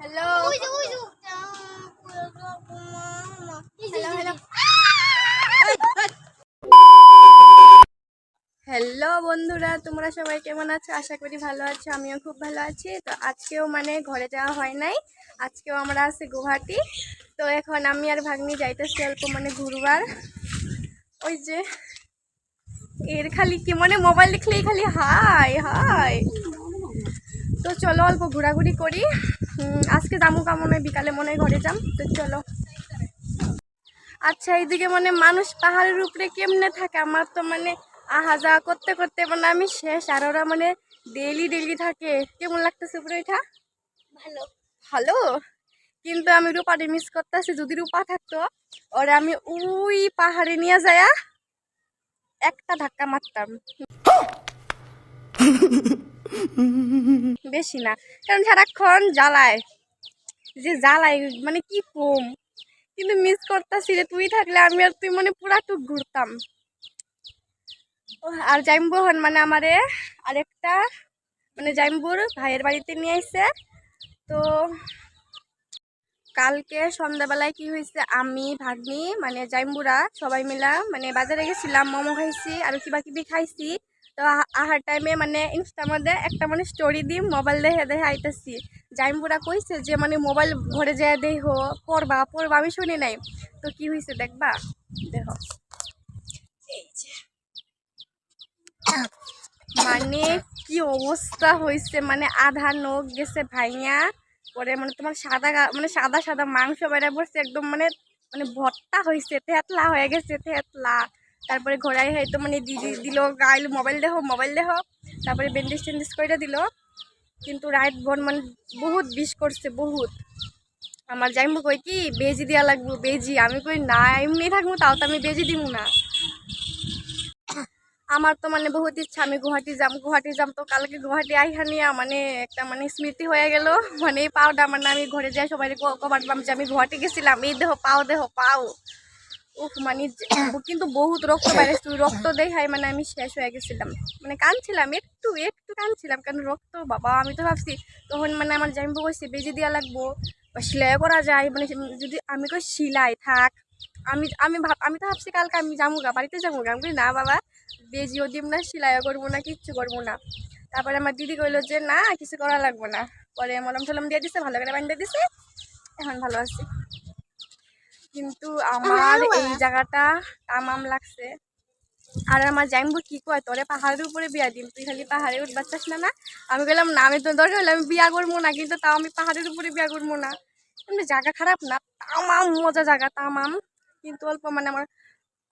Hello hello hello hello বন্ধুরা তোমরা সবাই কেমন আছো? আশা করি ভালো আছো আমিও খুব ভালো আছি। তো আজকেও মানে ঘরে যাওয়া হয় নাই। আজকেও আমরা আছি গুয়াহাটি। তো এখন আমি আর ভাগ্নি যাইতেছি অল্প মানে ঘুরবার। ওই যে এর খালি কি মানে মোবাইল দেখলেই খালি হাই হাই। তো চলো অল্প ঘোরাঘুরি করি। আজকে যাব কা মনে হয় বিকালে মনে হয় ঘরে যাম তো চলো। আচ্ছা এইদিকে মানে মানুষ পাহাড়ের উপরে কেমনে থাকে? আমার তো মানে আহা যাওয়া করতে করতে মানে আমি শেষ আর ওরা মানে ডেইলি ডেইলি থাকে। কেমন লাগতেছে পুরো এটা? ভালো। ভালো? কিন্তু আমি রূপাটি মিস করতেছি যদি রূপা থাকতো ওরা আমি ওই পাহাড়ে নিয়ে যায়া একটা ধাক্কা মারতাম। বেশি না। কারণ সারাক্ষণ জ্বালায়। যে জ্বালায় মানে কি কম? কিন্তু মিস করতেছি রে তুই থাকলে আমি আর তুই মানে পুরা টুক ঘুরতাম আর জাইম্বু হন মানে আমারে আরেকটা মানে জাইম্বুর ভাইয়ের বাড়িতে নিয়ে আইছে। তো কালকে সন্ধ্যাবেলায় কি হয়েছে আমি, ভাগ্নি মানে জাইম্বুরা সবাই মিলা মানে বাজারে গেছিলাম, মোমো খাইছি, আর কিবা কিবি খাইছি। তো আহার টাইমে মানে ইনস্টার মধ্যে একটা মানে স্টোরি দিই মোবাইল দেখে দেখে আইতেছি। জাইম্বুরা কইছে যে মানে মোবাইল ঘরে যায় দেহ পড়বা পড়বা, আমি শুনি নাই। তো কি হয়েছে দেখবা? দেখো। মানে কি অবস্থা হয়েছে মানে আধা নখ গেছে ভাইয়া, পরে মানে তোমার সাদা মানে সাদা সাদা মাংস বেড়ে পড়ছে, একদম মানে মানে ভর্তা হয়েছে থেতলা হয়ে গেছে, থেতলা। তারপরে ঘোড়াই হয়তো মানে দিদি দিল, গাইল মোবাইল দেখো মোবাইল দেখো। তারপরে ব্যান্ডেজ টেন্ডেজ করে দিল। কিন্তু রাইট বোন মানে বহুত বিষ করছে, বহুত। আমার যাইমু কই কি, বেজি দেওয়া লাগবো, বেজি? আমি কই, না, এমনি থাকব, তাও তো আমি বেজি দিব না। আমার তো মানে বহুত ইচ্ছা, আমি গুয়াহাটি যাম গুয়াহাটি যাম তো কালকে গুয়াহাটি আইহা নিয়ে মানে একটা মানে স্মৃতি হয়ে গেল। মানে এই পাওটা মানে আমি ঘরে যাই সবাই কবার পাম যে আমি গুয়াহাটি গেছিলাম। এই দেহ পাও দেহ পাও। উফ মানে কিন্তু বহুত রক্ত বাইরেছিল রক্ত দেখাই মানে আমি শেষ হয়ে গেছিলাম। মানে কাঁদছিলাম, একটু একটু কাঁদছিলাম, কারণ রক্ত, বাবা, আমি তো ভাবছি তখন মানে আমার জামিবু কইছে, বেজি দেওয়া লাগবো, বা সেলাই করা যায় মানে যদি আমি কই সিলাই, থাক, আমি আমি ভাব, আমি তো ভাবছি কালকে আমি যাব গা বাড়িতে যাব গা আমি না, বাবা, বেজিও দিব না, সেলাইও করব না, কিচ্ছু করব না। তারপরে আমার দিদি কইলো যে, না, কিছু করা লাগবে না। পরে মলম টলম দিয়ে দিছে, ভালো করে বানিয়ে দিছে, এখন ভালো আছি। কিন্তু আমার এই জায়গাটা তামাম লাগছে। আর আমার জাইম্বু কি কয় তোরে পাহাড়ের উপরে বিয়া দিম তুই খালি পাহাড়ে উঠবার চাস না না? আমি বললাম না আমি তো দরকার হলে আমি বিয়া করব না কিন্তু তাও আমি পাহাড়ের উপরে বিয়া করব না। এমনি জায়গা খারাপ না তামাম মজা জায়গা তামাম। কিন্তু অল্প মানে আমার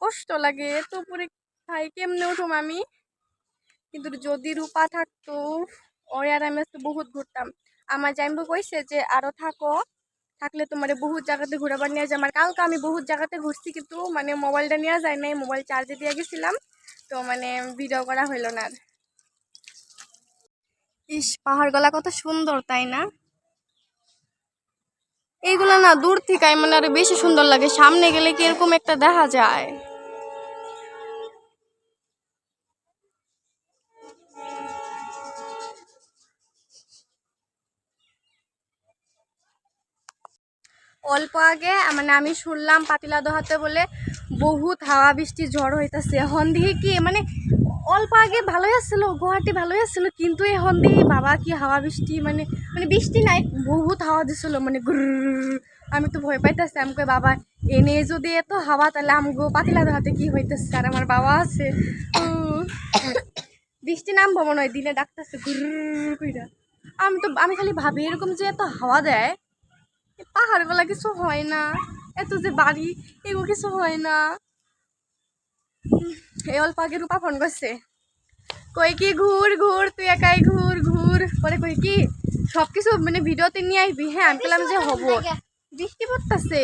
কষ্ট লাগে তো উপরে ভাই কেমনে উঠুম আমি? কিন্তু যদি রূপা থাকতো ওরে আর আমি বহুত ঘুরতাম। আমার জাইম্বু কইছে যে আরও থাকো। থাকলে তো মানে বহুত জায়গাতে ঘুরাবার নিয়ে যায়। আমার কালকে আমি বহুত জায়গাতে ঘুরছি কিন্তু মানে মোবাইলটা নেওয়া যায় নাই মোবাইল চার্জে দিয়ে গেছিলাম। তো মানে ভিডিও করা হইল না আর। ইস, পাহাড় গলা কত সুন্দর, তাই না? এইগুলো না দূর থেকে মানে আরও বেশি সুন্দর লাগে। সামনে গেলে কি এরকম একটা দেখা যায়? অল্প আগে মানে আমি শুনলাম পাতিলা দহাতে বলে বহুত হাওয়া বৃষ্টি ঝড় হইতাছে। এখন দিকে কি মানে অল্প আগে ভালোই আসছিল গুয়াহাটি ভালোই আসছিল কিন্তু এখন দিকে বাবা কি হাওয়া বৃষ্টি মানে মানে বৃষ্টি নাই, বহুত হাওয়া দিছিল মানে আমি তো ভয় পাইতেছি আমাকে বাবা এনে যদি এত হাওয়া তাহলে আমগো পাতিলা দহাতে কি হইতেছে আর আমার বাবা আছে বৃষ্টি নাম মনে হয় দিনে ডাকতেছে কইরা আমি তো আমি খালি ভাবি এরকম যে এত হাওয়া দেয় এ পাহাড়গুলা কিছু হয় না। এত যে বাড়ি, এগুলো কিছু হয় না। এই অল্প আগে রূপা ফোন করছে। কই কি ঘুর ঘুর, তুই একাই ঘুর ঘুর। পরে কই কি সব কিছু মানে ভিডিওতে নিয়ে আইবি। হ্যাঁ আমি বললাম যে হব। বৃষ্টি পড়তেছে।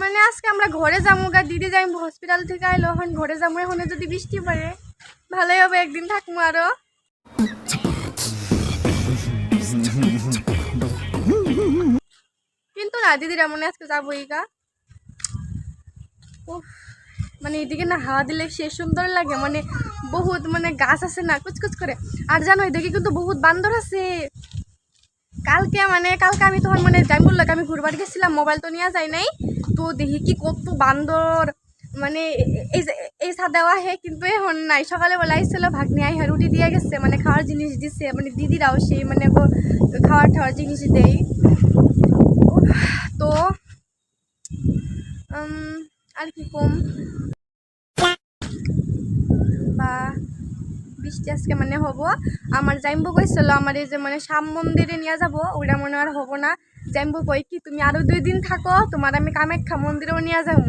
মানে আজকে আমরা ঘরে যাব গা, দিদি যাই হসপিটাল থেকে আইলো। এখন ঘরে যাব এখন যদি বৃষ্টি পড়ে, ভালোই হবে, একদিন থাকব আরও। দিদিরা মনে হয় আজকে যাবোই গা। উফ, মানে এদিকে না হাওয়া দিলে সে সুন্দর লাগে মানে বহুত মানে গাছ আছে না কুচকুচ করে। আর জানো এদিকে কিন্তু বহুত বান্দর আছে। কালকে মানে কালকে আমি তখন মানে যাই বলল আমি ঘুরবার গেছিলাম মোবাইল তো নিয়ে যাই নাই। তো দেখি কি কত বান্দর মানে এই এই সাদাও আহে কিন্তু এখন নাই সকালে বেলা আইসিল ভাগ্নি আইহা রুটি দিয়ে গেছে মানে খাওয়ার জিনিস দিছে মানে দিদিরাও সেই মানে খাওয়ার খাওয়ার জিনিস দেয় তো আর কি কম? বা, বৃষ্টি আজকে মানে হব। আমার জাইম্বু কইছিল আমার এই যে মানে শ্যাম মন্দিরে নিয়ে যাব ওটা মনে আর হব না। জাইম্বু কই কি, তুমি আরও দুই দিন থাকো, তোমার আমি কামাখ্যা মন্দিরেও নিয়ে যাব।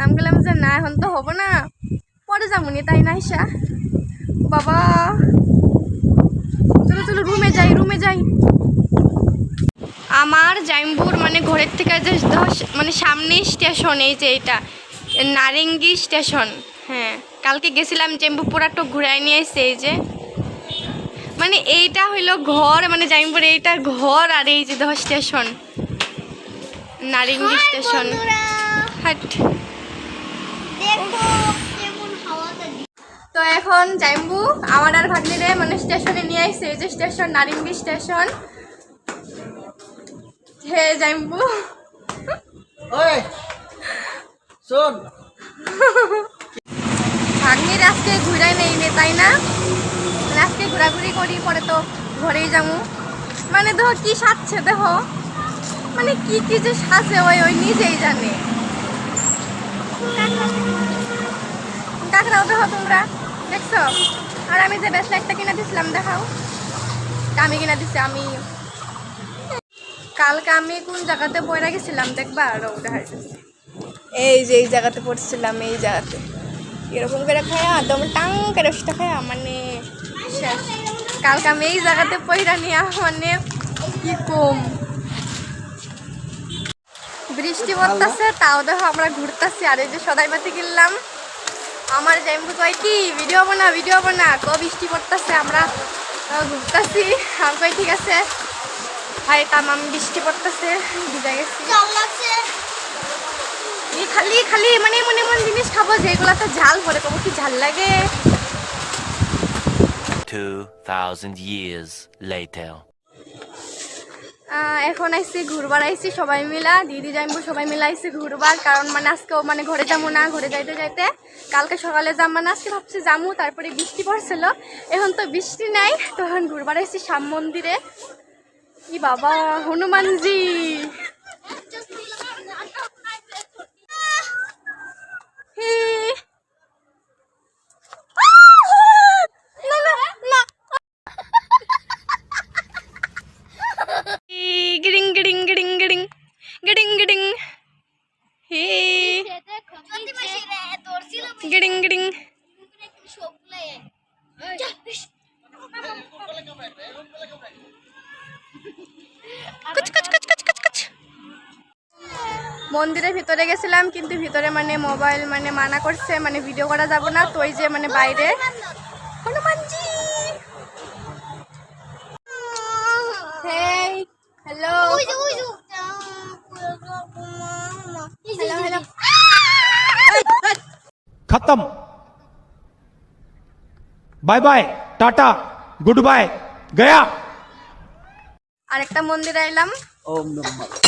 আমি বললাম যে না, এখন তো হব না। পরে যাব নি তাই না বাবা চলো চলো রুমে যাই রুমে যাই আমার জাইম্বুর মানে ঘরের থেকে যে ধস- মানে সামনে স্টেশন এই যে এটা নারেঙ্গি স্টেশন। হ্যাঁ কালকে গেছিলাম জাইম্বু পুরাটো ঘুরাই নিয়ে এসে এই যে। মানে এইটা হইল ঘর মানে জাইম্বুর এইটা ঘর আর এই যে ধর স্টেশন নারেঙ্গি স্টেশন। হাট। তো এখন জাইম্বু আমার আর ভাগ্নিরে মানে স্টেশনে নিয়ে আসছে এই যে স্টেশন নারিঙ্গি স্টেশন। হে জাইম্বু ওই শোন। ভাগ্নির আজকে ঘুরাই নেই নে তাই না? আজকে ঘোরাঘুরি করি পরে তো ঘরেই যাব মানে দেখো কি সাজছে দেখো মানে কি কি যে সাজে ওই ওই নিজেই জানে। কাকড়াও দেখো তোমরা দেখছ? আর আমি যে ব্রেসলেটটা কিনে দিছিলাম দেখাও। আমি কিনা দিছি আমি কালকে আমি কোন জায়গাতে পড়ে গেছিলাম দেখবা? আর এই যে এই জায়গাতে পড়ছিলাম এই জায়গাতে। এরকম করে খায়া একদম টাং করে সেটা খায়া মানে শেষ। কালকে আমি এই জায়গাতে পয়রা নিয়ে মানে কি কম? বৃষ্টি পড়তেছে তাও দেখো আমরা ঘুরতেছি আর এই যে সদাই বাতি কিনলাম। আমার জাইম্বু কয় কি ভিডিও বানা ভিডিও বানা ক বৃষ্টি পড়তেছে আমরা ঘুরতেছি। আমি কই ঠিক আছে ভাই তামাম বৃষ্টি পড়তেছে ভিজা গেছি। খালি খালি মানে এমন এমন জিনিস খাব যেগুলোতে ঝাল পরে কবো কি ঝাল লাগে? 2,000 years later. আহ, এখন আইসি ঘুরবার আইসি সবাই মিলা দিদি যাইবো সবাই মিলা আইসি ঘুরবার কারণ মানে আজকেও মানে ঘরে যাব না ঘরে যাইতে যাইতে। কালকে সকালে যাম মানে আজকে ভাবছি যামু তারপরে বৃষ্টি পড়ছিল। এখন তো বৃষ্টি নাই তখন ঘুরবার আইসি শ্যাম মন্দিরে। কি বাবা হনুমানজি হে। না, না, না। গিডিং গিডিং গিডিং গিডিং গিডিং গিডিং হে গিডিং গিডিং কুচ কুচ কুচ কুচ কুচ কুচ মন্দিরের ভিতরে গেছিলাম কিন্তু ভিতরে মানে মোবাইল মানে মানা করছে মানে ভিডিও করা যাব না তো যে মানে বাইরে। খতম। Bye bye tata good bye Gaya আরেকটা মন্দির আইলাম ওম নমঃ।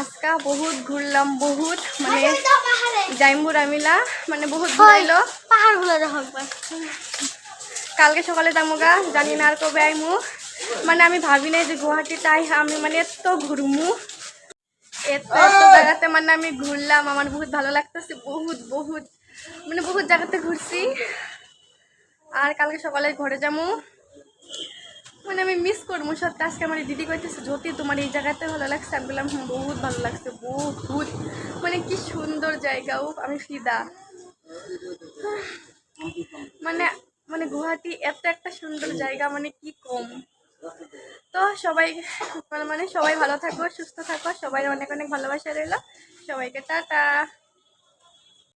আজকা বহুত ঘুরলাম বহুত মানে জাইম্বুর আমিলা মানে বহুত ঘুরাইলো। পাহাড়গুলো দেখো কালকে সকালে যামুগা জানি না আর কবে আইমু। মানে আমি ভাবি নাই যে গুয়াহাটিতে তাই আমি মানে এত ঘুরমু। এত এত জায়গাতে মানে আমি ঘুরলাম আমার বহুত ভালো লাগতেছে বহুত বহুত মানে বহুত জায়গাতে ঘুরছি। আর কালকে সকালে ঘরে যামু। মানে আমি মিস করব। সত্যি, আজকে আমার দিদি কইতেছে, জ্যোতি, তোমার এই জায়গাতে ভালো লাগছে? আমি বললাম, হুম, বহুত ভালো লাগছে, বহুত মানে কি সুন্দর জায়গা ও আমি ফিদা। মানে মানে গুয়াহাটি এত একটা সুন্দর জায়গা মানে কি কম? তো সবাই মানে সবাই ভালো থাকো, সুস্থ থাকো সবাই অনেক অনেক ভালোবাসা রইল। সবাইকে টাটা।